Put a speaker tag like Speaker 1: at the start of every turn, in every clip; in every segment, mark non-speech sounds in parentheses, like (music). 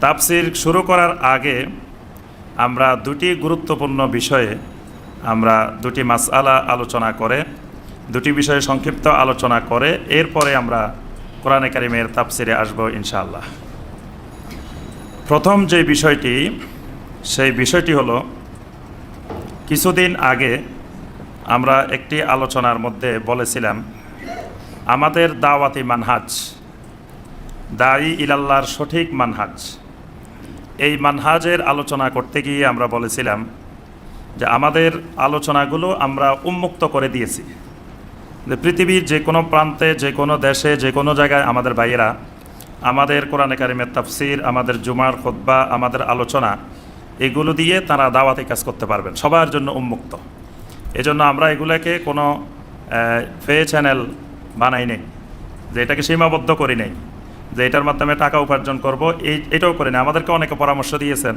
Speaker 1: তাফসির শুরু করার আগে আমরা দুটি গুরুত্বপূর্ণ বিষয়ে আমরা দুটি মাসআলা আলোচনা করে, দুটি বিষয়ে সংক্ষিপ্ত আলোচনা করে, এরপরে আমরা কোরআনে কারিমের তাপসিরে আসব ইনশাআল্লাহ। প্রথম যে বিষয়টি, সেই বিষয়টি হলো, কিছুদিন আগে আমরা একটি আলোচনার মধ্যে বলেছিলাম, আমাদের দাওয়াতি মানহাজ, দায়ী ইলাল্লাহর সঠিক মানহাজ। এই মানহাজের আলোচনা করতে গিয়ে আমরা বলেছিলাম যে আমাদের আলোচনাগুলো আমরা উন্মুক্ত করে দিয়েছি। যে পৃথিবীর যে কোনো প্রান্তে, যে কোনো দেশে, যে কোনো জায়গায় আমাদের ভাইয়েরা, আমাদের কোরআনে কারিমের তাফসির, আমাদের জুমার খোদ্বা আমাদের আলোচনা, এগুলো দিয়ে তারা দাওয়াতে কাজ করতে পারবেন, সবার জন্য উন্মুক্ত। এজন্য আমরা এগুলোকে কোনো ফে চ্যানেল বানাই নেই, যে এটাকে সীমাবদ্ধ করি নেই। যে এটার মাধ্যমে টাকা উপার্জন করব, এই, এটাও করি না আমাদেরকে অনেকে পরামর্শ দিয়েছেন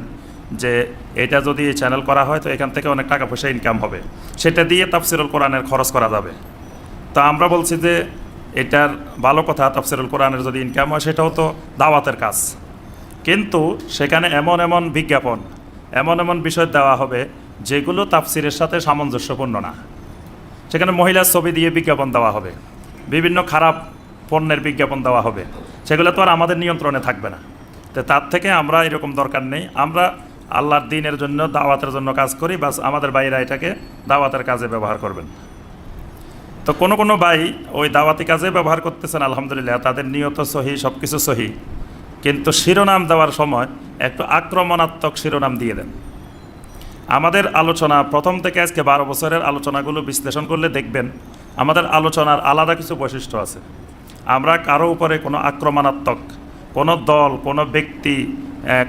Speaker 1: যে এটা যদি এই চ্যানেল করা হয়, তো এখান থেকে অনেক টাকা পয়সা ইনকাম হবে। সেটা দিয়ে তাফসিরুল কোরআনের খরচ করা যাবে। তো আমরা বলছি যে এটার ভালো কথা, তাফসিরুল কোরআনের যদি ইনকাম হয়, সেটাও তো দাওয়াতের কাজ। কিন্তু সেখানে এমন এমন বিজ্ঞাপন, এমন এমন বিষয় দেওয়া হবে, যেগুলো তাফসিরের সাথে সামঞ্জস্যপূর্ণ না। সেখানে মহিলার ছবি দিয়ে বিজ্ঞাপন দেওয়া হবে। বিভিন্ন খারাপ পণ্যের বিজ্ঞাপন দেওয়া হবে। সেগুলো তো আর আমাদের নিয়ন্ত্রণে থাকবে না। তো তার থেকে আমরা এরকম দরকার নেই। আমরা আল্লাহর দিনের জন্য দাওয়াতের জন্য কাজ করি, বাস আমাদের বাইরা এটাকে দাওয়াতের কাজে ব্যবহার করবেন। তো কোনো কোনো ভাই ওই দাওয়াতি কাজে ব্যবহার করতেছেন, আলহামদুলিল্লাহ, তাদের নিয়ত সহি সব কিছু সহি। কিন্তু শিরোনাম দেওয়ার সময় একটু আক্রমণাত্মক শিরোনাম দিয়ে দেন। আমাদের আলোচনা, প্রথম থেকে আজকে বারো বছরের আলোচনাগুলো বিশ্লেষণ করলে দেখবেন, আমাদের আলোচনার আলাদা কিছু বৈশিষ্ট্য আছে। আমরা কারও উপরে কোনো আক্রমণাত্মক, কোনো দল, কোনো ব্যক্তি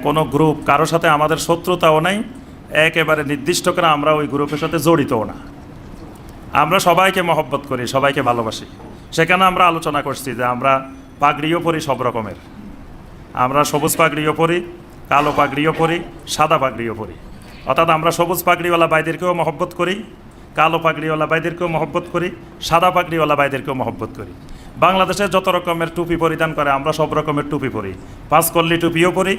Speaker 1: কোনো গ্রুপ কারোর সাথে আমাদের শত্রুতাও নাই, একেবারে নির্দিষ্ট করে আমরা ওই গ্রুপের সাথে জড়িতও না। আমরা সবাইকে মহব্বত করি, সবাইকে ভালোবাসি। সেখানে আমরা আলোচনা করছি যে আমরা পাগড়িও পরি সব রকমের। আমরা সবুজ পাগড়িও পরি, কালো পাগড়িও পরি, সাদা পাগড়িও পরি। অর্থাৎ আমরা সবুজ পাগড়িওয়ালা বাইদেরকেও মহব্বত করি, কালো পাগড়িওয়ালা বাইদেরকেও মহব্বত করি, সাদা পাগড়িওয়ালা বাইদেরকেও মহব্বত করি। বাংলাদেশে যত রকমের টুপি পরিধান করে, আমরা সব রকমের টুপি পরি। পাঁচকল্লি টুপিও পরি,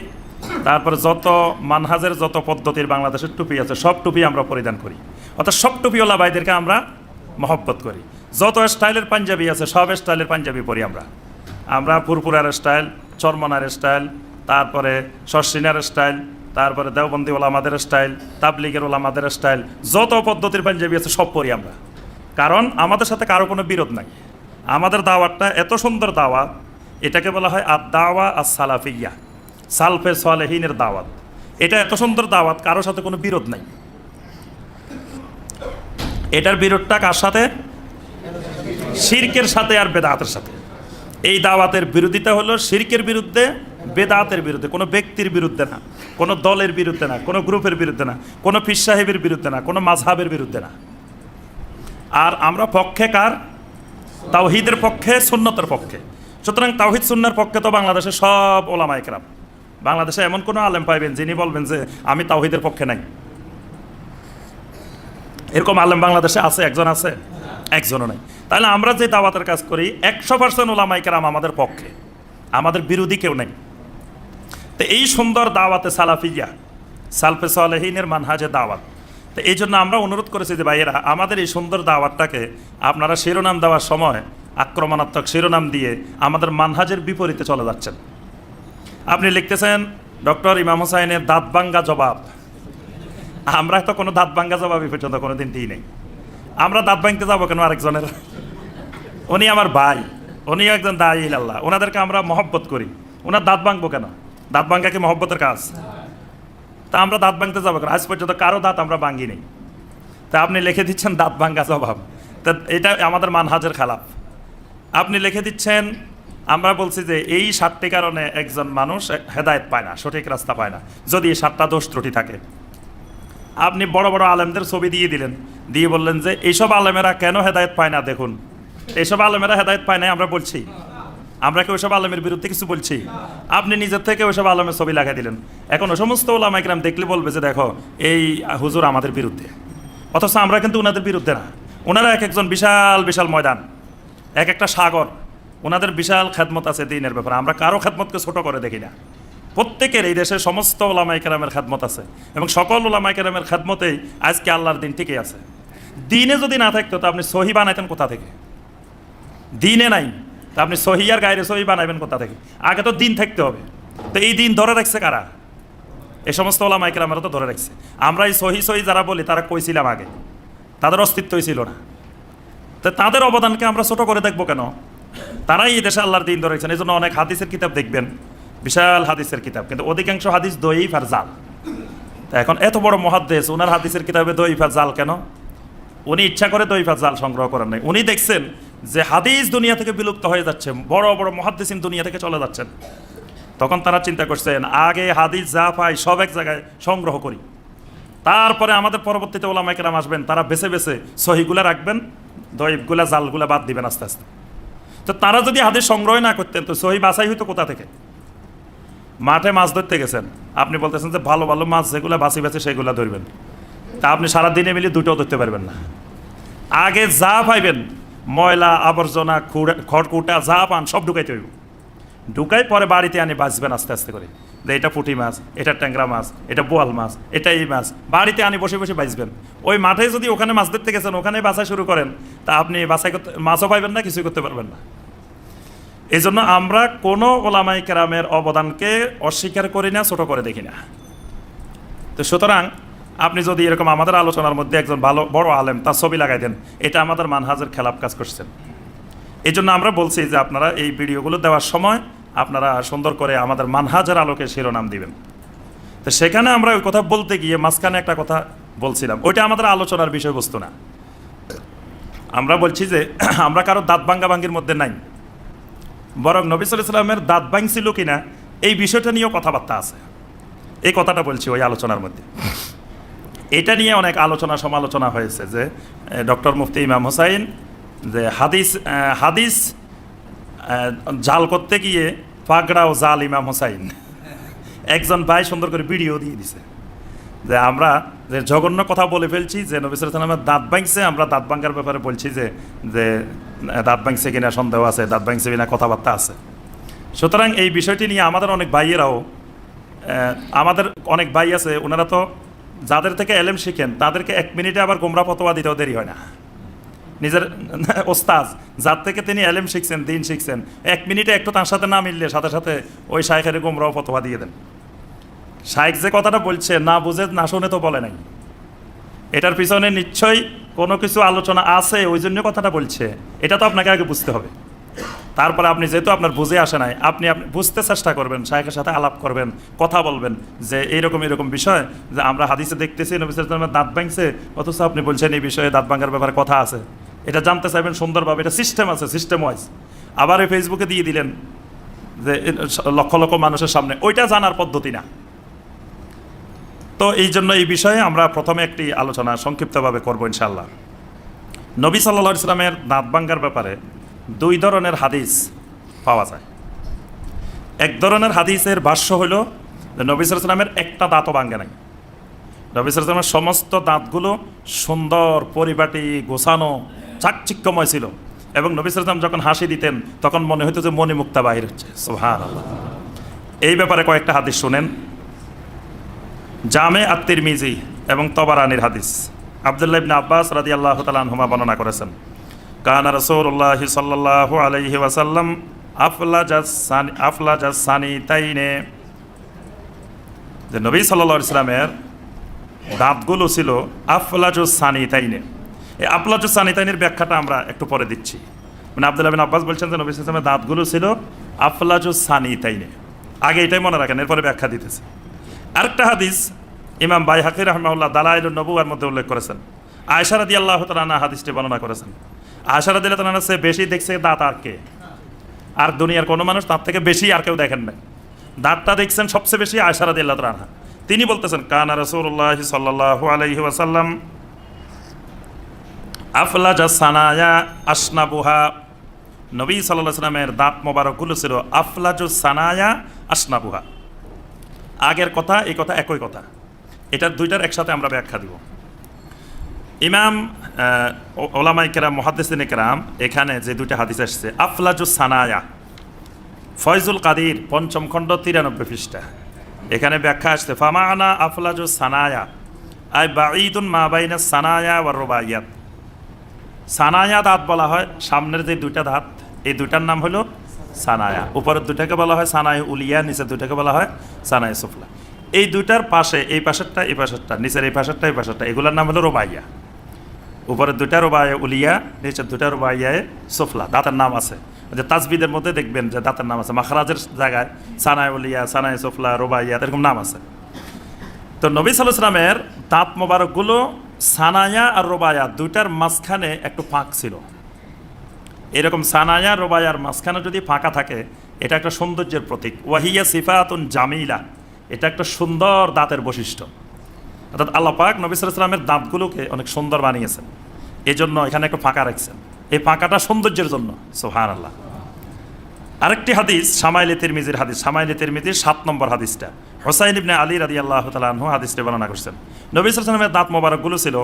Speaker 1: তারপরে যত মানহাজের যত পদ্ধতির বাংলাদেশের টুপি আছে, সব টুপি আমরা পরিধান করি। অর্থাৎ সব টুপিওয়ালা বাইদেরকে আমরা মহব্বত করি। যত স্টাইলের পাঞ্জাবি আছে, সব স্টাইলের পাঞ্জাবি পরি আমরা। আমরা পুরপুরার স্টাইল, চরমনার স্টাইল, তারপরে শর্ষিনার স্টাইল, তারপরে দেওবন্দি ওলামাদের স্টাইল, তাবলিগের ওলামাদের স্টাইল, যত পদ্ধতির পাঞ্জাবি আছে, সব পরি আমরা। কারণ আমাদের সাথে কারও কোনো বিরোধ নাই। আমাদের দাওয়াতটা এত সুন্দর দাওয়াত, এটাকে বলা হয় আর দাওয়া আর সালাফিয়া সালফে সালেহিনের দাওয়াত। এটা এত সুন্দর দাওয়াত কারোর সাথে কোনো বিরোধ নাই। এটার বিরোধটা কার সাথে? শিরকের সাথে আর বেদাতের সাথে। এই দাওয়াতের বিরোধিতা হলো শিরকের বিরুদ্ধে, বেদাতের বিরুদ্ধে, কোনো ব্যক্তির বিরুদ্ধে না, কোনো দলের বিরুদ্ধে না, কোনো গ্রুপের বিরুদ্ধে না, কোনো ফির সাহেবের বিরুদ্ধে না, কোনো মাঝহাবের বিরুদ্ধে না। আর আমরা পক্ষে কার? তাওহিদের পক্ষে, সুন্নতের পক্ষে। সুতরাং তাওহিদ সুন্নার পক্ষে তো বাংলাদেশে সব ওলামা একরাম বাংলাদেশে এমন কোনো আলেম পাইবেন যিনি বলবেন যে, আমি তাওহিদের পক্ষে নাই। এরকম আলেম বাংলাদেশে আছে? একজন আছে? একজনও নাই। তাহলে আমরা যে দাওয়াতের কাজ করি, একশো পার্সেন্ট ওলামাইকেরাম আমাদের পক্ষে। আমাদের বিরোধী কেউ নেই। তো এই সুন্দর দাওয়াতে সালাফিয়া, সালফে সালেহিনের মানহাজে দাওয়াত তো এই জন্য আমরা অনুরোধ করেছি যে ভাইয়েরা, আমাদের এই সুন্দর দাওয়াতটাকে আপনারা শিরোনাম দেওয়ার সময় আক্রমণাত্মক শিরোনাম দিয়ে আমাদের মানহাজের বিপরীতে চলে যাচ্ছেন। আপনি লিখতেছেন, ডক্টর ইমাম হোসাইনের দাঁতবাঙ্গা জবাব। আমরা তো কোনো দাঁত ভাঙ্গা জবাবই পর্যন্ত কোনো দিন দিই নেই। আমরা দাঁত ভাঙতে যাব কেন আরেকজনের? উনি আমার ভাই উনিও একজন দায়ী আল্লাহ ওনাদেরকে আমরা মহব্বত করি। ওনার দাঁত ভাঙবো কেন? দাঁত ভাঙ্গা কি মহব্বতের কাজ? তা আমরা দাঁত ভাঙতে যাব আজ পর্যন্ত কারও দাঁত আমরা ভাঙি নেই। তা আপনি লিখে দিচ্ছেন দাঁত ভাঙ্গা স্বভাব। তা এটা আমাদের মানহাজের খালাপ আপনি লিখে দিচ্ছেন, আমরা বলছি যে এই সাতটি কারণে একজন মানুষ হেদায়েত পায় না, সঠিক রাস্তা পায় না, যদি এই সাতটা দোষ ত্রুটি থাকে। আপনি বড় বড় আলেমদের ছবি দিয়ে দিলেন, দিয়ে বললেন যে এইসব আলেমেরা কেন হেদায়েত পায় না? দেখুন এইসব আলেমেরা হেদায়েত পায় না আমরা বলছি। আমরা কি ওইসব আলমের বিরুদ্ধে কিছু বলছি? আপনি নিজের থেকে ওইসব আলমের ছবি লাগাই দিলেন। এখন ওই সমস্ত ওলামাইকরাম দেখলে বলবে যে দেখো, এই হুজুর আমাদের বিরুদ্ধে। অথচ আমরা কিন্তু ওনাদের বিরুদ্ধে না। ওনারা এক একজন বিশাল বিশাল ময়দান, এক একটা সাগর। ওনাদের বিশাল খেদমত আছে দিনের ব্যাপারে। আমরা কারও খেদমতকে ছোট করে দেখি না। প্রত্যেকের এই দেশের সমস্ত ওলামাই কেরামের খাদমত আছে এবং সকল ওলামাই কেরামের খাদমতেই আজকে আল্লাহর দিন ঠিকই আছে। দিনে যদি না থাকতো তো আপনি সহি বানাইতেন কোথা থেকে? দিনে নাই। তা আপনি সহি আর গায়ের সহি বানাবেন কোথা থেকে? আগে তো দিন থাকতে হবে। তো এই দিন ধরে রাখছে কারা? এ সমস্ত ওলামাই কেরামেরা তো ধরে রাখছে। আমরা এই সহি সহি যারা বলি, তারা কইছিলাম আগে। তাদের অস্তিত্বই ছিল না। তো তাদের অবদানকে আমরা ছোট করে দেখব কেন? তারাই এই দেশে আল্লাহর দিন ধরে রাখছেন। এই জন্য অনেক হাদিসের কিতাব দেখবেন। বিশাল হাদিসের কিতাব। কিন্তু অধিকাংশ হাদিস দইফ আর জাল তা এখন এত বড় মহাদ্দেশ ওনার হাদিসের কিতাবে দইফ আর জাল কেন? উনি ইচ্ছা করে দইফ আর জাল সংগ্রহ করেন নাই। উনি দেখছেন যে হাদিস দুনিয়া থেকে বিলুপ্ত হয়ে যাচ্ছে, বড় বড় মহাদ্দেশিন দুনিয়া থেকে চলে যাচ্ছেন। তখন তারা চিন্তা করছেন, আগে হাদিস যা পাই সব এক জায়গায় সংগ্রহ করি। তারপরে আমাদের পরবর্তীতে ওলামাইকেরাম আসবেন, তারা বেছে বেছে সহিগুলা রাখবেন, দইবগুলা, জালগুলা বাদ দিবেন আস্তে আস্তে। তো তারা যদি হাদিস সংগ্রহ না করতেন, তো সহি বাছাই হইতো কোথা থেকে? মাঠে মাছ ধরতে গেছেন, আপনি বলতেছেন যে ভালো ভালো মাছ যেগুলো বাছি বাছি সেগুলো ধরবেন। তা আপনি সারাদিনে মিলিয়ে দুটোও ধরতে পারবেন না। আগে যা পাইবেন ময়লা, আবর্জনা, খুঁড়া- খড়কুটা, যা পান সব ঢুকাইতে হইব। ঢুকাই পরে বাড়িতে আনি, বাঁচবেন আস্তে আস্তে করে। যে এটা পুঁটি মাছ, এটা ট্যাংরা মাছ, এটা বোয়াল মাছ, এটা এই মাছ, বাড়িতে আনি, বসে বসে বাঁচবেন। ওই মাঠে যদি ওখানে মাছ ধরতে গেছেন, ওখানে বাছা শুরু করেন, তা আপনি বাছাই করতে, মাছও পাইবেন না, কিছুই করতে পারবেন না। এই জন্য আমরা কোনো ওলামাই কেরামের অবদানকে অস্বীকার করি না, ছোট করে দেখি না। তো সুতরাং আপনি যদি এরকম আমাদের আলোচনার মধ্যে একজন ভালো, বড় আলেম, তার ছবি লাগাই দেন, এটা আমাদের মানহাজের খেলাপ কাজ করছেন এই জন্য আমরা বলছি যে আপনারা এই ভিডিওগুলো দেওয়ার সময় আপনারা সুন্দর করে আমাদের মানহাজের আলোকে শিরোনাম দিবেন। তো সেখানে আমরা ওই কথা বলতে গিয়ে মাঝখানে একটা কথা বলছিলাম, ওইটা আমাদের আলোচনার বিষয়বস্তু না। আমরা বলছি যে (clears throat) আমরা কারও দাঁত ভাঙ্গা ভাঙ্গির মধ্যে নাই। বরং নবী সাল্লাহ সাল্লামের দাঁত ভাঙছিল কিনা, এই বিষয়টা নিয়েও কথাবার্তা আছে। এই কথাটা বলছি ওই আলোচনার মধ্যে। এটা নিয়ে অনেক আলোচনা সমালোচনা হয়েছে যে ডক্টর মুফতি ইমাম হোসাইন যে হাদিস হাদিস জাল করতে গিয়ে পাগড়া ও জাল ইমাম হোসাইন। একজন ভাই সুন্দর করে ভিডিও দিয়ে দিছে যে আমরা যে জঘন্য কথা বলে ফেলছি যে নবী সালামের দাঁত ভাঙছে, আমরা দাঁত ভাঙ্গার ব্যাপারে বলছি যে যে দাঁত ভাঙছে কিনা সন্দেহ আছে, দাঁত ভাঙছে কিনা কথাবার্তা আছে। সুতরাং এই বিষয়টি নিয়ে আমাদের অনেক ভাইয়েরাও আমাদের অনেক ভাই আছে, ওনারা তো যাদের থেকে এলেম শিখেন, তাদেরকে এক মিনিটে আবার গোমরা ফতোয়া দিতেও দেরি হয় না। নিজের (laughs) ওস্তাজ যার থেকে তিনি এলেম শিখছেন, দিন শিখছেন, এক মিনিটে একটু তার সাথে না মিললে সাথে সাথে ওই শাইখের গোমরাও ফতোয়া দিয়ে দেন। শাইখ যে কথাটা বলছে, না বুঝে, না শুনে তো বলে নাই। এটার পিছনে নিশ্চয়ই কোনো কিছু আলোচনা আছে, ওই জন্য কথাটা বলছে। এটা তো আপনাকে আগে বুঝতে হবে। তারপরে আপনি যেহেতু আপনার বুঝে আসে নাই, আপনি আপনি বুঝতে চেষ্টা করবেন শাহেখের সাথে আলাপ করবেন, কথা বলবেন যে এইরকম এরকম বিষয়, যে আমরা হাদিসে দেখতেছি, নবী সাল্লাল্লাহু দাঁত ভাঙছে, অথচ আপনি বলছেন এই বিষয়ে দাঁত ভাঙার ব্যাপারে কথা আছে। এটা জানতে চাইবেন সুন্দরভাবে, এটা সিস্টেম আছে সিস্টেম ওয়াইজ আবার এই ফেসবুকে দিয়ে দিলেন যে লক্ষ লক্ষ মানুষের সামনে। ওইটা জানার পদ্ধতি না। তো এই জন্য এই বিষয়ে আমরা প্রথমে একটি আলোচনা সংক্ষিপ্তভাবে করব ইনশাল্লাহ নবী সাল্লা ইসলামের দাঁত ভাঙ্গার ব্যাপারে দুই ধরনের হাদিস পাওয়া যায়। এক ধরনের হাদিসের ভাষ্য হইল যে নবী সালামের একটা দাঁতও ভাঙ্গে নাই। নবী সালামের সমস্ত দাঁতগুলো সুন্দর, পরিপাটি, গোছানো, চাকচিক্যময় ছিল। এবং নবী সালাম যখন হাসি দিতেন, তখন মনে হতো যে মনে মুক্তা বাহির হচ্ছে। সোহান এই ব্যাপারে কয়েকটা হাদিস শোনেন। জামে আত্মির মিজি এবং তবারানির হাদিস। আবদুল্লাহ ইবনে আব্বাস রাদি আল্লাহ তালহুমা বর্ণনা করেছেন। কানা রসৌল্লাহ সাল্লাহ আলহি ওয়াসাল্লাম আফলা জাসানি তাইনে যে নবী সাল্লা ইসলামের দাঁতগুলো ছিল আফলাজু সানি তাইনে এই আফলাজু সানি তাইনের ব্যাখ্যাটা আমরা একটু পরে দিচ্ছি। মানে আবদুল্লাহ বিন আব্বাস বলছেন যে নবী ইসলামের দাঁতগুলো ছিল আফলাজু সানি তাইনে আগে এটাই মনে রাখেন, এরপরে ব্যাখ্যা দিতেছে। আরেকটা হাদিস ইমাম বাই হাকির রহমাউল্লাহ দালাইল নবুয়ার মধ্যে উল্লেখ করেছেন। আয়সারাদি আল্লাহ তালানা হাদিসটি বর্ণনা করেছেন। আয়সারাদি তালানা সে বেশি দেখছে দাঁত আর কে? আর দুনিয়ার কোনো মানুষ তার থেকে বেশি আর কেউ দেখেন না দাঁতটা দেখছেন সবচেয়ে বেশি আয়সারাদি আল্লাহ তালানা তিনি বলতেছেন, কানা রসুল্লাহ সাল্লাহ আলহি ওয়াসাল্লাম আফলা যা সানায়া আসনাবুহা। নবী সাল্লাহ সাল্লামের দাঁত মোবারকগুলো ছিল, আফলাজু সানায়া আসনাবুহা। আগের কথা, এই কথা একই কথা। এটার দুইটার একসাথে আমরা ব্যাখ্যা দিব। ইমাম ওলামাই কেরাম, মহাদ্দেসিন কেরাম, এখানে যে দুইটা হাদিস আসছে আফলাজু সানায়া, ফয়জুল কাদির, পঞ্চম খণ্ড, তিরানব্বই পৃষ্ঠা। এখানে ব্যাখ্যা আসছে, ফামানা আফলাজু সানায়া, আই বাঈদুন মা বাইনা সানায়া ওয়া রুবাইয়াত সানায়া দাঁত বলা হয়, সামনের যে দুইটা দাঁত, এই দুইটার নাম হলো সানায়া। উপরের দুটাকে বলা হয় সানায় উলিয়া, নিচের দুটাকে বলা হয় সানায় সুফলা। এই দুইটার পাশে, এই পাশেরটা এই পাশেরটা, নিচের এই পাশেরটা এই পাশেরটা, এগুলোর নাম হলো রোবাইয়া। উপরের দুটা রোবাইয়া উলিয়া নিচের দুটা রোবাইয়ায় সুফলা, দাঁতের নাম আছে। যে তাজবিদের মধ্যে দেখবেন যে দাঁতের নাম আছে। মাখরাজের জায়গায় সানায় উলিয়া, সানায় সুফলা রোবাইয়া এরকম নাম আছে। তো নবী সালামের দাঁত মোবারকগুলো সানায়া আর রোবায়া দুইটার মাঝখানে একটু ফাঁক ছিল। এরকম সানায়া রোবায়ার মাঝখানে যদি ফাঁকা থাকে, এটা একটা সৌন্দর্যের প্রতীক। ওয়াহিয়া সিফাতুন জামিলা, এটা একটা সুন্দর দাঁতের বৈশিষ্ট্য। অর্থাৎ আল্লাহ পাক নবী দাঁতগুলোকে অনেক সুন্দর বানিয়েছেন। এই জন্য এখানে একটু ফাঁকা রাখছেন। এই ফাঁকাটা সৌন্দর্যের জন্য। সোহান আল্লাহ আরেকটি হাদিস, সামাইলে তিরমিজির হাদিস। সামাইলে তিরমিজির সাত নম্বর হাদিসটা। হোসাইন ইবনে আলী রাদি আল্লাহ তালু হাদিসটি বর্ণনা করছেন। নবী সালামের দাঁত মোবারকগুলো ছিল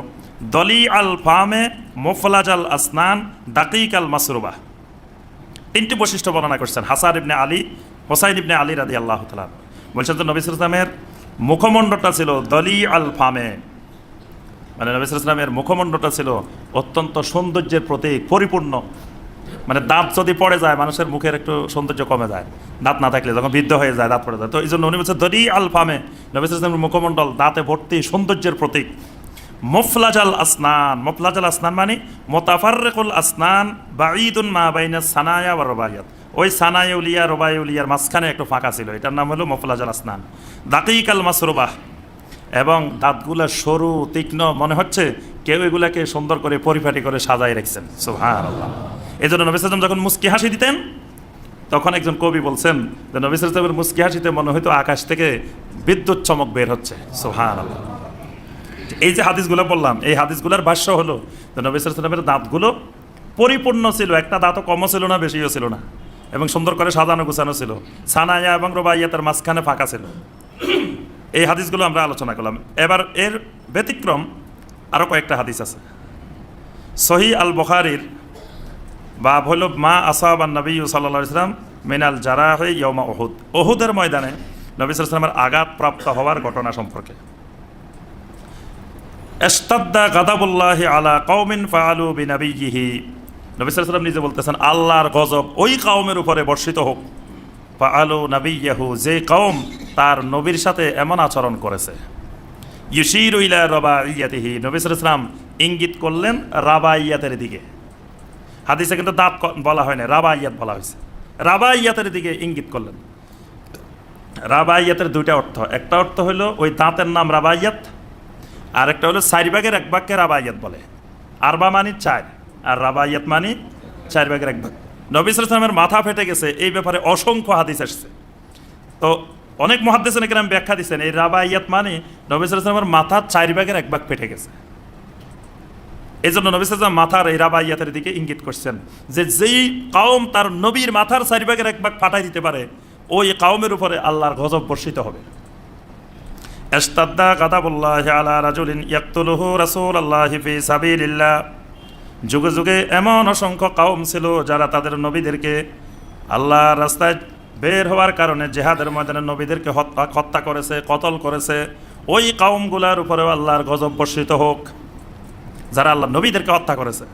Speaker 1: দলি আল ফামে মোফলাজ আল আসনান দাকিক আল মাসরুবা তিনটি বৈশিষ্ট্য বর্ণনা করছেন। হাসান ইবনে আলী, হোসাইন ইবনে আলী রাদি আল্লাহ তালান বলছেন যে নবী সালামের মুখমণ্ডলটা ছিল দলি আল ফামে। মানে নবী সালামের মুখমণ্ডলটা ছিল অত্যন্ত সৌন্দর্যের প্রতীক, পরিপূর্ণ। মানে দাঁত যদি পড়ে যায়, মানুষের মুখের একটু সৌন্দর্য কমে যায়। দাঁত না থাকলে যখন বৃদ্ধ হয়ে যায়, দাঁত পড়ে যায়। তো এই জন্য উনি বলছে দরি আল ফামে। নবী সালামের মুখমণ্ডল দাঁতে ভর্তি সৌন্দর্যের প্রতীক। মফলাজাল আসনান। মফলাজাল আসনান মানে মোতাফাররেকুল আসনান বাঈদুন মা বাইনা সানায়া বা রবায়াত ওই সানায় উলিয়া রবাই উলিয়ার মাঝখানে একটু ফাঁকা ছিল। এটার নাম হলো মুফলাজাল আসনান। দাকিক আল মাসরুবাহ এবং দাঁতগুলা সরু, তীক্ষ্ণ, মনে হচ্ছে কেউ এগুলাকে সুন্দর করে পরিপাটি করে সাজাই রেখেছেন। আল্লাহ এই জন্য নবী সালাম যখন মুস্কি হাসি দিতেন, তখন একজন কবি বলছেন যে, নবী সালামের মুস্কি হাসিতে মনে হয়তো আকাশ থেকে বিদ্যুৎ চমক বের হচ্ছে। সুহান আল্লাহ এই যে হাদিসগুলো বললাম, এই হাদিসগুলোর ভাষ্য হলো যে, নবী সালামের দাঁতগুলো পরিপূর্ণ ছিল। একটা দাঁতও কমও ছিল না, বেশিও ছিল না। এবং সুন্দর করে সাজানো গুছানো ছিল। সানায়া এবং রোবাইয়া তার মাঝখানে ফাঁকা ছিল। এই হাদিসগুলো আমরা আলোচনা করলাম। এবার এর ব্যতিক্রম আরও কয়েকটা হাদিস আছে। সহি আল বখারির বা হল, মা আসাব নবী সাল্লা ইসলাম মিনাল জারা হয়ে ইয়মা ওহুদ ওহুদের ময়দানে নবী সালামের আঘাত প্রাপ্ত হওয়ার ঘটনা সম্পর্কে। এস্তাদ্দা গাদাবুল্লাহ আলা কৌমিন ফালু বিনাবিহি নবী সালাম নিজে বলতেছেন, আল্লাহর গজব ওই কওমের উপরে বর্ষিত হোক। ফালু নাবিয়াহু, যে কওম তার নবীর সাথে এমন আচরণ করেছে। ইউশির উইলা রবা ইয়াতিহি নবী সালাম ইঙ্গিত করলেন রাবা ইয়াতের দিকে। হাদিসে কিন্তু দাঁত বলা হয় না রাবা ইয়াত বলা হয়েছে। রাবা ইয়াতের দিকে ইঙ্গিত করলেন। রাবা ইয়াতের দুইটা অর্থ, একটা অর্থ হলো ওই দাঁতের নাম রাবা ইয়াত আর একটা হলো চার ভাগের এক ভাগকে রাবাইয়াত বলে। আরবা মানি চার। আর রাবাইয়াত মানি চার ভাগের এক ভাগ। নবী সালামের মাথা ফেটে গেছে, এই ব্যাপারে অসংখ্য হাদিস আসছে তো অনেক মহাদ্দেশ নাকি ব্যাখ্যা দিচ্ছেন এই রাবাইয়াত মানে নবী সালামের মাথা চার ভাগের এক ভাগ ফেটে গেছে। এই জন্য নবী সালাম মাথার এই রাবা রাবাইয়াতের দিকে ইঙ্গিত করছেন যে, যেই কাউম তার নবীর মাথার চারি ভাগের এক ভাগ ফাটাই দিতে পারে, ওই কাউমের উপরে আল্লাহর গজব বর্ষিত হবে। এস্তাদ্দা গাদাবুল্লাহ আলা রাজুলিন ইয়াকতুলুহু রাসূলুল্লাহি ফি সাবিলিল্লাহ। যুগে যুগে এমন অসংখ্য কাউম ছিল যারা তাদের নবীদেরকে আল্লাহর রাস্তায় বের হওয়ার কারণে জেহাদের ময়দানে নবীদেরকে হত্যা হত্যা করেছে, কতল করেছে। ওই কাউমগুলার উপরেও আল্লাহর গজব বর্ষিত হোক, যারা আল্লাহ নবীদেরকে হত্যা করেছে।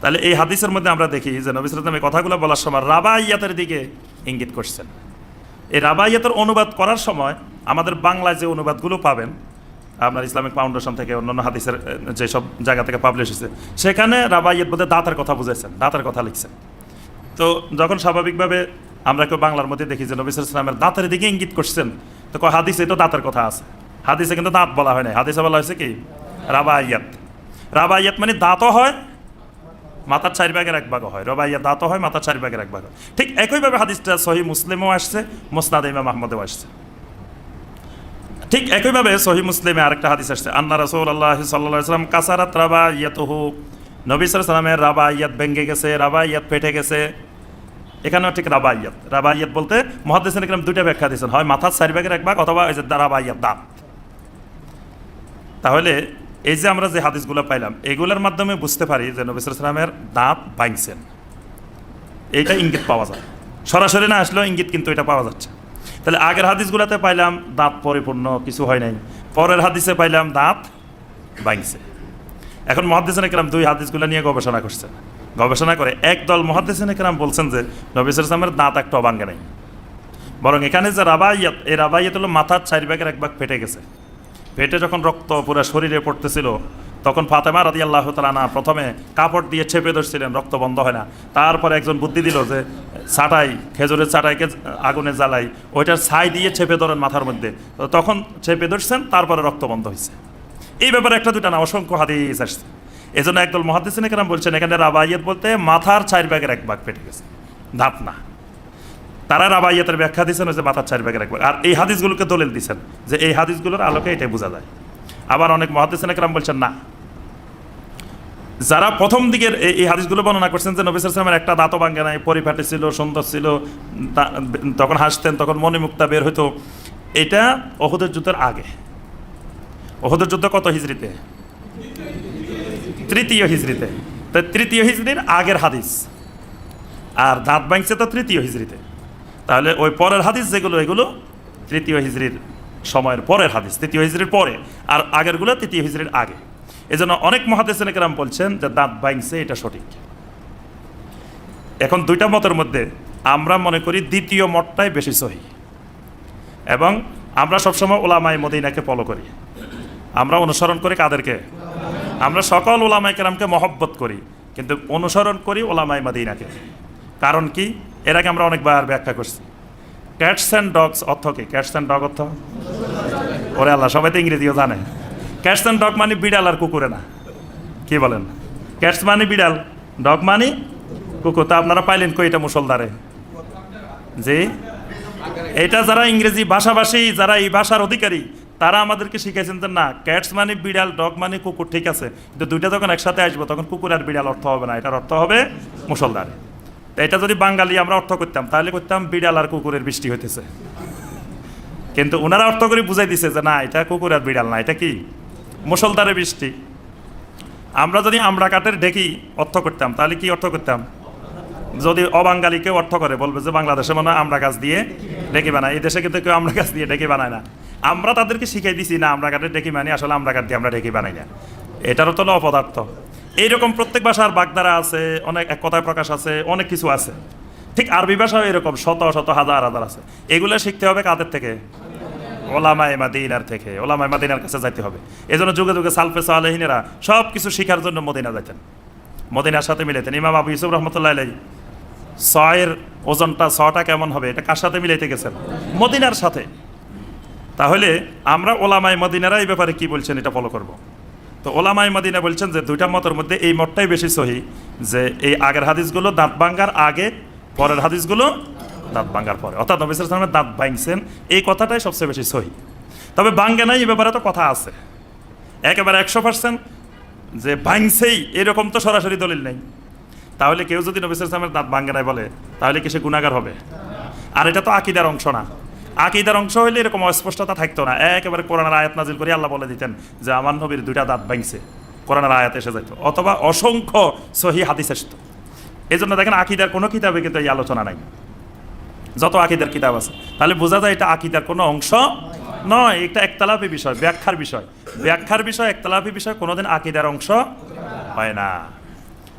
Speaker 1: তাহলে এই হাদিসের মধ্যে আমরা দেখি যে নবী সালাম এই কথাগুলো বলার সময় রাবাইয়াতের দিকে ইঙ্গিত করছেন। এই রাবাইয়াতের অনুবাদ করার সময় আমাদের বাংলায় যে অনুবাদগুলো পাবেন আপনার ইসলামিক ফাউন্ডেশন থেকে অন্যান্য হাদিসের যেসব জায়গা থেকে পাবলিশ হয়েছে, সেখানে রাবাইয়াত বলতে দাঁতের কথা বুঝেছেন দাঁতের কথা লিখছেন। তো যখন স্বাভাবিকভাবে আমরা কেউ বাংলার মধ্যে দেখি যে নবী ইসলামের দাঁতের দিকে ইঙ্গিত করছেন, তো হাদিসে তো দাঁতের কথা আছে। হাদিসে কিন্তু দাঁত বলা হয় না হাদিসে বলা হয়েছে কি? রাবাইয়াত। রাবাইয়াত মানে দাঁতও হয়, মাথার চারি ভাগের এক ভাগও হয়। রবাইয়া দাঁতও হয়, মাথার চারি ভাগের এক ভাগ হয়। ঠিক একইভাবে হাদিসটা সহি মুসলিমও আসছে, মোসনাদ ইমাম আহমদেও আসছে। ঠিক একইভাবে সহি মুসলিমে আরেকটা হাদিস আসছে। আন্না রসুল আল্লাহ সাল্লাম কাসারাত রাবা ইয়াতহু নবী সালামের রাবা ইয়াত ভেঙ্গে গেছে রাবা ইয়াত ফেটে গেছে। এখানেও ঠিক রাবা ইয়াত রাবা ইয়াত বলতে মহাদেসেন ইকরাম দুইটা ব্যাখ্যা দিয়েছেন। হয় মাথার চারি ভাগের এক ভাগ অথবা ওই যে রাবা ইয়াত দাঁত তাহলে এই যে আমরা যে হাদিসগুলো পাইলাম, এগুলোর মাধ্যমে বুঝতে পারি যে নবী সালামের দাঁত ভাঙছেন। এইটা ইঙ্গিত পাওয়া যায়। সরাসরি না আসলেও ইঙ্গিত কিন্তু এটা পাওয়া যাচ্ছে। তাহলে আগের হাদিসগুলোতে পাইলাম দাঁত পরিপূর্ণ, কিছু হয় নাই। পরের হাদিসে পাইলাম দাঁত ভাঙছে। এখন মহাদিসেন একরাম দুই হাদিসগুলো নিয়ে গবেষণা করছে। গবেষণা করে একদল মহাদিসেন একরাম বলছেন যে, নবী ইসলামের দাঁত একটা অবাঙ্গে নেই। বরং এখানে যে রাবাইয়াত, এই রাবাইয়াত হলো মাথার চারি ভাগের এক ভাগ ফেটে গেছে। ফেটে যখন রক্ত পুরো শরীরে পড়তেছিল তখন ফাতেমা রাদি আল্লাহ তালানা প্রথমে কাপড় দিয়ে চেপে ধরছিলেন, রক্ত বন্ধ হয় না। তারপরে একজন বুদ্ধি দিল যে চাটাই খেজুরের চাটাইকে আগুনে জ্বালাই, ওইটার ছাই দিয়ে চেপে ধরেন মাথার মধ্যে। তখন ছেপে ধরছেন, তারপরে রক্ত বন্ধ হয়েছে এই ব্যাপারে একটা দুটা না, অসংখ্য হাদিস আসছে। এই জন্য একদল মহাদিসিন কেরাম বলছেন, এখানে রাবাইয়াত বলতে মাথার চার ভাগের এক ভাগ ফেটে গেছে। ধাপ না। তারা রাবাইয়াতের ব্যাখ্যা দিচ্ছেন যে মাথার চার ব্যাগের এক ভাগ। আর এই হাদিসগুলোকে দলিল দিচ্ছেন যে, এই হাদিসগুলোর আলোকে এটাই বোঝা যায়। আবার অনেক মহাদিসিন একরাম বলছেন, না যারা প্রথম দিকের এই- হাদিসগুলো বর্ণনা করছেন যে নবী সালামের একটা দাঁতও ভাঙ্গে নাই, পরিপাটি ছিল, সুন্দর ছিল তখন হাসতেন, তখন মনে মুক্তা বের হইতো। এটা অহুদের যুদ্ধের আগে। অহুদের যুদ্ধ কত হিজড়িতে? তৃতীয় হিজড়িতে। তো তৃতীয় হিজড়ির আগের হাদিস। আর দাঁত ভাঙছে তো তৃতীয় হিজড়িতে। তাহলে ওই পরের হাদিস যেগুলো, এগুলো তৃতীয় হিজড়ির সময়ের পরের হাদিস, তৃতীয় হিজড়ির পরে। আর আগেরগুলো তৃতীয় হিজড়ির আগে। এজন্য অনেক মহাদেশের কেরাম বলছেন যে দাঁত ভাঙছে, এটা সঠিক। এখন দুইটা মতের মধ্যে আমরা মনে করি দ্বিতীয় মতটাই বেশি সহি। এবং আমরা সবসময় ওলামাই মদিনাকে ফলো করি। আমরা অনুসরণ করি কাদেরকে? আমরা সকল ওলামাই কেরামকে মহব্বত করি, কিন্তু অনুসরণ করি ওলামাই মদিনাকে। কারণ কি? এর আগে আমরা অনেকবার ব্যাখ্যা করছি। ক্যাটস অ্যান্ড ডগস অর্থ কি? ক্যাটস অ্যান্ড ডগ অর্থ? ওরে আল্লাহ, সবাই তো ইংরেজিও জানে। ক্যাটস অ্যান্ড ডগ মানে বিড়াল আর কুকুরে না। কি বলেন? ক্যাটস মানে বিড়াল, ডগ মানে কুকুর। তা আপনারা পাইলেন কই এটা মুসলদারে জি? এটা যারা ইংরেজি ভাষাভাষী, যারা এই ভাষার অধিকারী, তারা আমাদেরকে শিখেছেন যে না, ক্যাটস মানে বিড়াল, ডগ মানে কুকুর ঠিক আছে। কিন্তু দুইটা যখন একসাথে আসব, তখন কুকুর আর বিড়াল অর্থ হবে না। এটার অর্থ হবে মুসলদারে এটা যদি বাঙালি আমরা অর্থ করতাম, তাহলে করতাম বিড়াল আর কুকুরের বৃষ্টি হইতেছে। কিন্তু ওনারা অর্থ করে বুঝাই দিছে যে না, এটা কুকুর আর বিড়াল না, এটা কি? মুসলদারে বৃষ্টি। আমরা যদি আমরা কাঠের ঢেকি অর্থ করতাম, তাহলে কি অর্থ করতাম? যদি অবাঙ্গালিকে অর্থ করে, বলবে যে বাংলাদেশে মনে হয় আমরা গাছ দিয়ে ডেকে বানায় এই দেশে কিন্তু কেউ আমরা গাছ দিয়ে ডেকে বানায় না। আমরা তাদেরকে শিখাই দিছি, না, আমরা কাঠের ডেকে বানি আসলে আমরা কাঠ দিয়ে আমরা ডেকে বানাই না। এটারও তো অপদার্থ। এইরকম প্রত্যেক ভাষার বাগদারা আছে, অনেক এক কথায় প্রকাশ আছে, অনেক কিছু আছে। ঠিক আরবি ভাষাও এরকম, শত শত হাজার হাজার আছে। এগুলো শিখতে হবে কাদের থেকে? ওলামায় মাদিনার থেকে, ওলামায় মাদিনার কাছে যাইতে হবে। এই জন্য যুগে যুগে সালফে সালেহিনেরা সব কিছু শিখার জন্য মদিনা যাইতেন। মদিনার সাথে মিলাইতেন। ইমাম আবু ইউসুফ রহমতুল্লাহ আলাই ছয়ের ওজনটা ছটা কেমন হবে, এটা কার সাথে মিলাইতে গেছেন? মদিনার সাথে। তাহলে আমরা ওলামাই মদিনারা এই ব্যাপারে কি বলছেন এটা ফলো করব। তো ওলামাই মদিনা বলছেন যে দুইটা মতের মধ্যে এই মতটাই বেশি সহি যে এই আগের হাদিসগুলো দাঁত ভাঙ্গার আগে, পরের হাদিসগুলো দাঁত ভাঙার পরে। অর্থাৎ নবী সালামের দাঁত ভাঙছেন, এই কথাটাই সবচেয়ে বেশি সহি। তবে ভাঙ্গে নাই এই ব্যাপারে তো কথা আছে। একেবারে একশো পার্সেন্ট যে ভাঙছেই, এরকম তো সরাসরি দলিল নেই। তাহলে কেউ যদি নবী সালামের দাঁত ভাঙ্গে নাই বলে, তাহলে কি সে গুণাগার হবে? আর এটা তো আকিদার অংশ না। আকিদার অংশ হইলে এরকম অস্পষ্টতা থাকতো না। একেবারে কোরআনের আয়াত নাজিল করে আল্লাহ বলে দিতেন যে, আমার নবীর দুইটা দাঁত ভাঙছে। কোরআনের আয়াত এসে যাইতো। অথবা অসংখ্য সহি হাদিস আসতো। এই জন্য দেখেন আকিদার কোনো কিতাবে কিন্তু এই আলোচনা নাই। যত আকিদার কিতাব আছে। তাহলে বোঝা যায় এটা আকিদার কোনো অংশ নয়, এটা একতলাফি বিষয়, ব্যাখ্যার বিষয়। ব্যাখ্যার বিষয়, একতলাফি বিষয় কোনোদিন আকিদার অংশ হয় না।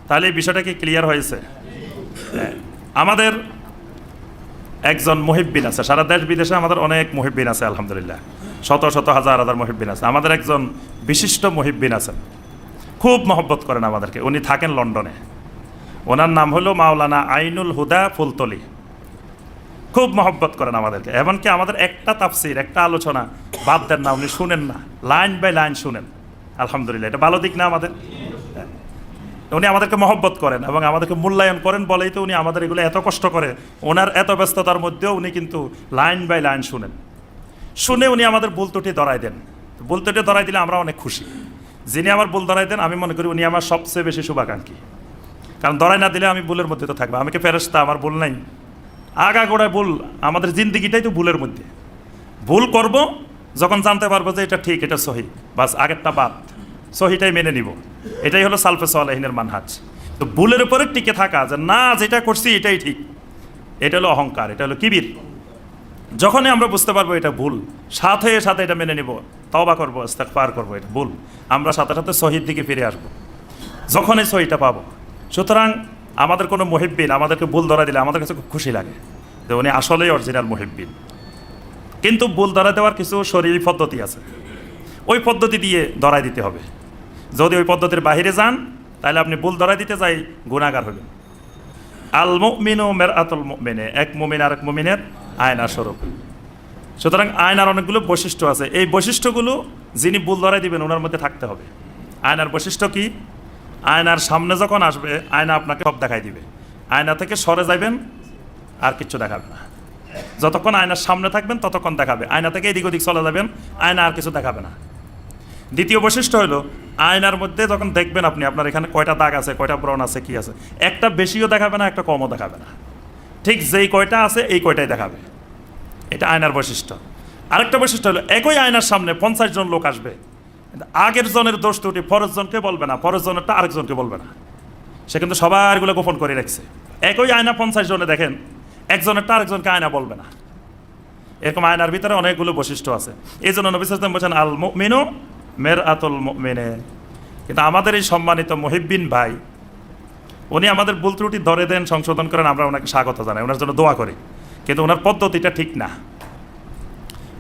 Speaker 1: তাহলে এই বিষয়টা কি ক্লিয়ার হয়েছে? হ্যাঁ। আমাদের একজন মহিব্বিন আছে। সারা দেশ বিদেশে আমাদের অনেক মহিব্বিন আছে, আলহামদুলিল্লাহ। শত শত, হাজার হাজার মহিব্বিন আছে। আমাদের একজন বিশিষ্ট মহিব্বিন আছেন। খুব মহব্বত করেন আমাদেরকে। উনি থাকেন লন্ডনে। ওনার নাম হলো মাওলানা আইনুল হুদা ফুলতলি। খুব মহব্বত করেন আমাদেরকে। এমনকি আমাদের একটা তাফসির, একটা আলোচনা, বাদ দেন না, উনি শুনেন না। লাইন বাই লাইন শুনেন। আলহামদুলিল্লাহ, এটা ভালো দিক না আমাদের? হ্যাঁ। উনি আমাদেরকে মহব্বত করেন এবং আমাদেরকে মূল্যায়ন করেন বলেই তো উনি আমাদের এগুলো এত কষ্ট করে। ওনার এত ব্যস্ততার মধ্যেও উনি কিন্তু লাইন বাই লাইন শুনেন। শুনে উনি আমাদের ভুল ত্রুটি ধরাই দেন। ভুল ত্রুটি ধরাই দিলে আমরা অনেক খুশি। যিনি আমার ভুল ধরাই দেন, আমি মনে করি উনি আমার সবচেয়ে বেশি শুভাকাঙ্ক্ষী। কারণ ধরাই না দিলে আমি ভুলের মধ্যে তো থাকব। আমাকে ফেরস্তা আমার ভুল নাই। আগা গোড়ায় ভুল, আমাদের জিন্দিগিটাই তো ভুলের মধ্যে। ভুল করব, যখন জানতে পারব যে এটা ঠিক, এটা সহি। বাস, আগেরটা বাদ। সহিটাই মেনে নিব। এটাই হলো সালফে সালাহিনের মানহাজ। তো ভুলের উপরে টিকে থাকা, যে না, যেটা করছি, এটাই ঠিক। এটা হলো অহংকার, এটা হলো কিবির। যখনই আমরা বুঝতে পারব এটা ভুল, সাথে সাথে এটা মেনে নিব। তবা করব পার করব, এটা ভুল। আমরা সাথে সাথে শহীদ দিকে ফিরে আসব। যখনই সহিটা পাবো। সুতরাং আমাদের কোনো মহিব্বিন আমাদেরকে ভুল ধরা দিলে আমাদের কাছে খুব খুশি লাগে যে উনি আসলেই অরিজিনাল মহিব্বিন। কিন্তু ভুল ধরা দেওয়ার কিছু শরীর পদ্ধতি আছে। ওই পদ্ধতি দিয়ে ধরাই দিতে হবে। যদি ওই পদ্ধতির বাহিরে যান, তাহলে আপনি ভুল ধরাই দিতে যাই গুণাগার হবেন। আল মুমিনু মের আতুল মেনে এক মুমিন আর এক মুমিনের আয়না স্বরূপ। সুতরাং আয়নার অনেকগুলো বৈশিষ্ট্য আছে। এই বৈশিষ্ট্যগুলো যিনি ভুল ধরাই দিবেন, ওনার মধ্যে থাকতে হবে। আয়নার বৈশিষ্ট্য কি? আয়নার সামনে যখন আসবে, আয়না আপনাকে সব দেখাই দিবে। আয়না থেকে সরে যাবেন আর কিচ্ছু দেখাবে না। যতক্ষণ আয়নার সামনে থাকবেন, ততক্ষণ দেখাবে। আয়না থেকে এদিক ওদিক চলে যাবেন, আয়না আর কিছু দেখাবে না। দ্বিতীয় বৈশিষ্ট্য হলো, আয়নার মধ্যে যখন দেখবেন আপনি, আপনার এখানে কয়টা দাগ আছে, কয়টা ব্রণ আছে, কি আছে, একটা বেশিও দেখাবে না, একটা কমও দেখাবে না। ঠিক যেই কয়টা আছে, এই কয়টাই দেখাবে। এটা আয়নার বৈশিষ্ট্য। আরেকটা বৈশিষ্ট্য হলো, একই আয়নার সামনে পঞ্চাশ জন লোক আসবে। আগের জনের দোষ ত্রুটি ফরজ জনকে বলবে না ফরজ জনেরটা আরেকজনকে বলবে না। সে কিন্তু সবারগুলো গোপন করে রাখছে। একই আয়না পঞ্চাশ জনে দেখেন, একজনেরটা আরেকজনকে আয়না বলবে না। এরকম আয়নার ভিতরে অনেকগুলো বৈশিষ্ট্য আছে। এই জন্য নবী সাল্লাম বলছেন আল মিনু মের আতুল মেনে কিন্তু আমাদের এই সম্মানিত মহিব্বিন ভাই, উনি আমাদের ভুল ত্রুটি ধরে দেন, সংশোধন করেন, আমরা ওনাকে স্বাগত জানাই, ওনার জন্য দোয়া করি। কিন্তু ওনার পদ্ধতিটা ঠিক না।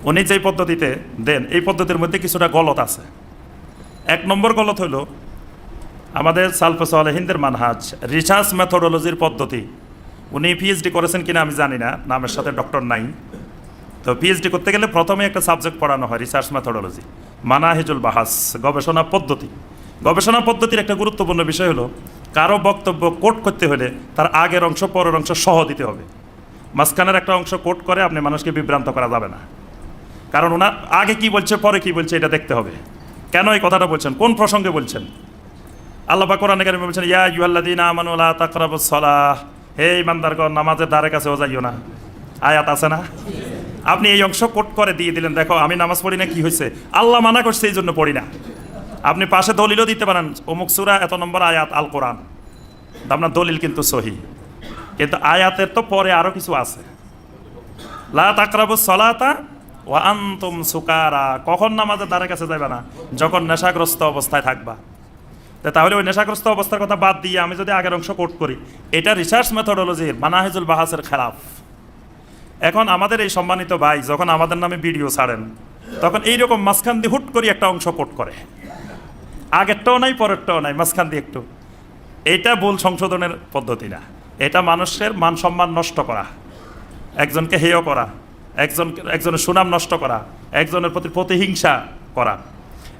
Speaker 1: উনি যেই পদ্ধতিতে দেন, এই পদ্ধতির মধ্যে কিছুটা গলত আছে। এক নম্বর গলত হলো আমাদের সালফস হিন্দের মানহাজ। রিসার্চ মেথোডোলজির পদ্ধতি। উনি পিএইচডি করেছেন কিনা আমি জানি না, নামের সাথে ডক্টর নাই। তো পিএইচডি করতে গেলে প্রথমে একটা সাবজেক্ট পড়ানো হয়, রিসার্চ মেথোডোলজি মানাহিজুল বাহাস, গবেষণা পদ্ধতি। গবেষণা পদ্ধতির একটা গুরুত্বপূর্ণ বিষয় হলো, কারও বক্তব্য কোট করতে হলে তার আগের অংশ, পরের অংশ সহ দিতে হবে। মাঝখানের একটা অংশ কোট করে আপনি মানুষকে বিভ্রান্ত করা যাবে না। কারণ ওনার আগে কি বলছে, পরে কি বলছে, এটা দেখতে হবে। কেন এই কথাটা বলছেন? কোন প্রসঙ্গে বলছেন? আল্লাহ কোরআনে কারিমে বলছেন, ইয়া ইউহাল্লাদিন আমানু লা তাকরাবুস সালাহ। হে ইমানদারগণ, নামাজের ধারে কাছেও যাইও না। আয়াত আছে না? আপনি এই অংশ কোট করে দিয়ে দিলেন, দেখো, আমি নামাজ পড়ি না, কি হয়েছে আল্লাহ মানা করছে এই জন্য পড়ি না। আপনি পাশে দলিলও দিতে পারেন, অমুক সুরা, এত নম্বর আয়াত আল কোরআন আপনার দলিল কিন্তু সহি। কিন্তু আয়াতের তো পরে আরও কিছু আছে। লা তাকরাবু সলাতা ওয়া আনতুম সুকারা, কখন নামাজের দ্বারা কাছে যাবে না? যখন নেশাগ্রস্ত অবস্থায় থাকবা। তাহলে ওই নেশাগ্রস্ত অবস্থার কথা বাদ দিয়ে আমি যদি আগের অংশ কোট করি, এটা রিসার্চ মেথোডোলজির মানাহিজুল বাহাসের খেলাফ। এখন আমাদের এই সম্মানিত ভাই যখন আমাদের নামে ভিডিও ছাড়েন, তখন এইরকম মাঝখান দিয়ে হুট করে একটা অংশ কোট করে। আগেরটাও নাই, পরেরটাও নাই, মাঝখান দিয়ে একটু। এটা ভুল সংশোধনের পদ্ধতি না এটা মানুষের মান সম্মান নষ্ট করা। একজনকে হেয় করা। একজন, একজনের সুনাম নষ্ট করা, একজনের প্রতি প্রতিহিংসা করা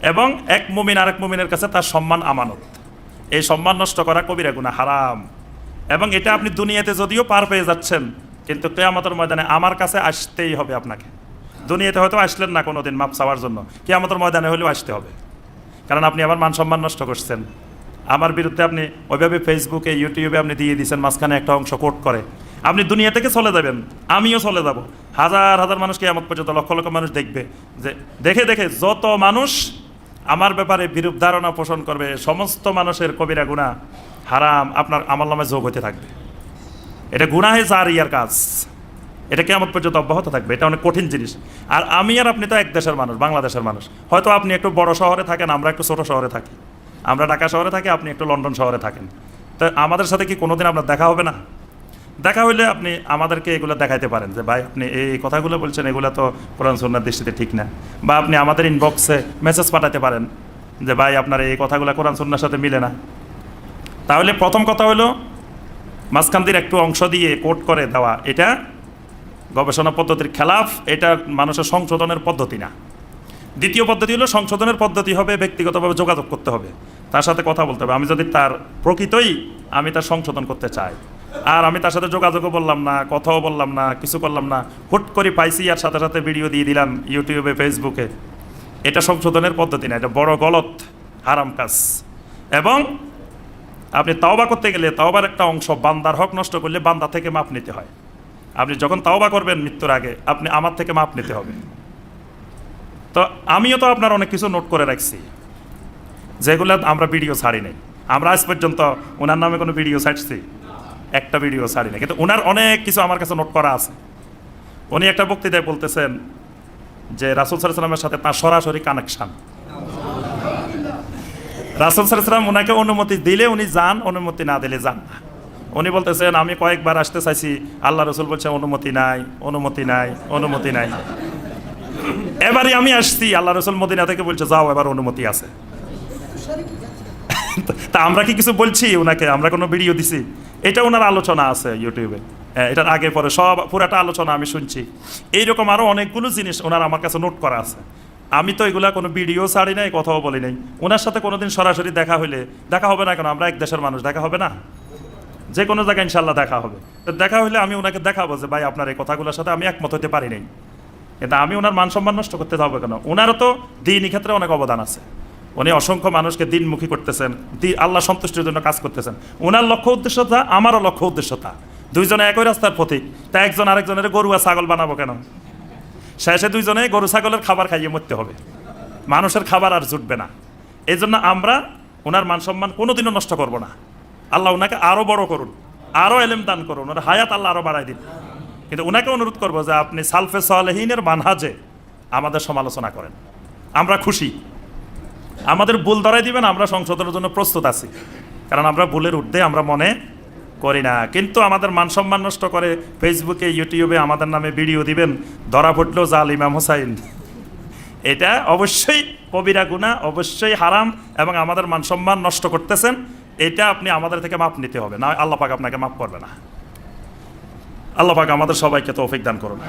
Speaker 1: এবং এক মুমিন আরেক মুমিনের কাছে তার সম্মান, আমানত। এই সম্মান নষ্ট করা কবিরা গুণা হারাম। এবং এটা আপনি দুনিয়াতে যদিও পার পেয়ে যাচ্ছেন, কিন্তু কেয়ামতের ময়দানে আমার কাছে আসতেই হবে আপনাকে। দুনিয়াতে হয়তো আসলেন না কোনোদিন মাপ চাওয়ার জন্য, কেয়ামতের ময়দানে হলেও আসতে হবে। কারণ আপনি আমার মান সম্মান নষ্ট করছেন। আমার বিরুদ্ধে আপনি ওইভাবে ফেসবুকে ইউটিউবে আপনি দিয়ে দিয়েছেন, মাঝখানে একটা অংশ কোট করে। আপনি দুনিয়া থেকে চলে যাবেন, আমিও চলে যাব। হাজার হাজার মানুষকে আমার পর্যন্ত, লক্ষ লক্ষ মানুষ দেখবে যে, দেখে দেখে যত মানুষ আমার ব্যাপারে বিরূপ ধারণা পোষণ করবে, সমস্ত মানুষের কবিরা গুণা হারাম, আপনার আমার নামে যোগ হতে থাকবে। এটা গুনাহে জার ইয়ার কাজ। এটা কেমন পর্যন্ত অব্যাহত থাকবে, এটা অনেক কঠিন জিনিস। আর আমি আর আপনি তো এক দেশের মানুষ, বাংলাদেশের মানুষ। হয়তো আপনি একটু বড় শহরে থাকেন, আমরা একটু ছোট শহরে থাকি। আমরা ঢাকা শহরে থাকি, আপনি একটু লন্ডন শহরে থাকেন। তো আমাদের সাথে কি কোনোদিন আপনার দেখা হবে না? দেখা হইলে আপনি আমাদেরকে এগুলো দেখাইতে পারেন যে, ভাই, আপনি এই কথাগুলো বলছেন, এগুলো তো কোরআন সুন্নার দৃষ্টিতে ঠিক না। বা আপনি আমাদের ইনবক্সে মেসেজ পাঠাতে পারেন যে, ভাই, আপনার এই কথাগুলো কোরআন সুন্নার সাথে মিলে না। তাহলে প্রথম কথা হলো মাঝখান একটু অংশ দিয়ে কোট করে দেওয়া, এটা গবেষণা পদ্ধতির খেলাফ, এটা মানুষের সংশোধনের পদ্ধতি না। দ্বিতীয় পদ্ধতি হলো, সংশোধনের পদ্ধতি হবে, ব্যক্তিগতভাবে যোগাযোগ করতে হবে। তার সাথে কথা বলতে হবে। আমি যদি তার প্রকৃতই আমি তার সংশোধন করতে চাই আর আমি তার সাথে যোগাযোগও বললাম না, কথাও বললাম না, কিছু করলাম না। হুট করে পাইছি আর সাথে সাথে ভিডিও দিয়ে দিলাম ইউটিউবে, ফেসবুকে। এটা সংশোধনের পদ্ধতি না, এটা বড় গলত, হারাম কাজ। এবং আপনি তাওবা করতে গেলে তাওবার একটা অংশ বান্দার হক নষ্ট করলে বান্দা থেকে মাপ নিতে হয়। আপনি যখন তাওবা করবেন মৃত্যুর আগে, আপনি আমার থেকে মাপ নিতে হবে। তো আমিও তো আপনার অনেক কিছু নোট করে রাখছি, যেগুলো আমরা ভিডিও ছাড়ি নাই। আমরা আজ পর্যন্ত ওনার নামে কোনো ভিডিও ছাড়ছি। একটা ভিডিও ছাড়ি না কিন্তু ওনার অনেক কিছু আমার কাছে নোট করা আছে। উনি একটা বক্তৃতায় বলতেছেন যে রাসুল সাল্লামের সাথে তার সরাসরি কানেকশন রাসুল সাল্লাম ওনাকে অনুমতি দিলে উনি যান, অনুমতি না দিলে যান না। উনি বলতেছেন, আমি কয়েকবার আসতে চাইছি। আল্লাহ রসুল বলছে, অনুমতি নাই অনুমতি নাই অনুমতি নাই। এবারে আমি আসছি, আল্লাহ রসুল মদিনা থেকে বলছে, যাও, এবার অনুমতি আছে। তা আমরা কি কিছু বলছি ওনাকে আমরা কোনো ভিডিও দিছি। এটা ওনার আলোচনা আছে ইউটিউবে। হ্যাঁ, এটার আগে পরে সব পুরাটা আলোচনা আমি শুনছি। এইরকম আরও অনেকগুলো জিনিস ওনার আমার কাছে নোট করা আছে। আমি তো এগুলা কোনো ভিডিও ছাড়ি নাই কথাও বলি নাই। ওনার সাথে কোনোদিন সরাসরি দেখা হইলে দেখা হবে না কেন? আমরা এক দেশের মানুষ দেখা হবে না? যে কোনো জায়গায় ইনশাল্লাহ দেখা হবে। তো দেখা হইলে আমি ওনাকে দেখাবো যে ভাই আপনার এই কথাগুলোর সাথে আমি একমত হতে পারি নাই। কিন্তু আমি ওনার মান সম্মান নষ্ট করতে যাব কেন? ওনারও তো দিনই ক্ষেত্রে অনেক অবদান আছে। উনি অসংখ্য মানুষকে দিনমুখী করতেছেন, দি- আল্লাহ সন্তুষ্টির জন্য কাজ করতেছেন। ওনার লক্ষ্য উদ্দেশ্য তা, আমারও লক্ষ্য উদ্দেশ্য তা। দুইজনে একই রাস্তার প্রতীক, তা একজন আরেকজনের গরু আর ছাগল বানাবো কেন? শেষে দুইজনে গরু ছাগলের খাবার খাইয়ে মরতে হবে। মানুষের খাবার আর জুটবে না। এই জন্য আমরা ওনার মান সম্মান কোনোদিনও নষ্ট করব না। আল্লাহ ওনাকে আরও বড় করুন আরও এলেম দান করুন, ওনার হায়াত আল্লাহ আরও বাড়াই দিন। কিন্তু ওনাকে অনুরোধ করব যে আপনি সালফে সালেহিনের মানহাজে আমাদের সমালোচনা করেন। আমরা খুশি। আমাদের ভুল ধরাই দিবেন, আমরা সংশোধনের জন্য প্রস্তুত আছি। কারণ আমরা ভুলের ঊর্ধ্বে আমরা মনে করি না। কিন্তু আমাদের মান সম্মান নষ্ট করে ফেসবুকে, ইউটিউবে আমাদের নামে ভিডিও দিবেন, ধরা পড়ল জাল ইমাম হোসাইন। এটা অবশ্যই কবিরা গুণা অবশ্যই হারাম এবং আমাদের মান সম্মান নষ্ট করতেছেন। এটা আপনি আমাদের থেকে মাপ নিতে হবে, না আল্লাহ পাক আপনাকে মাফ করবে না। আল্লাহ পাক আমাদের সবাইকে তৌফিক দান করুন।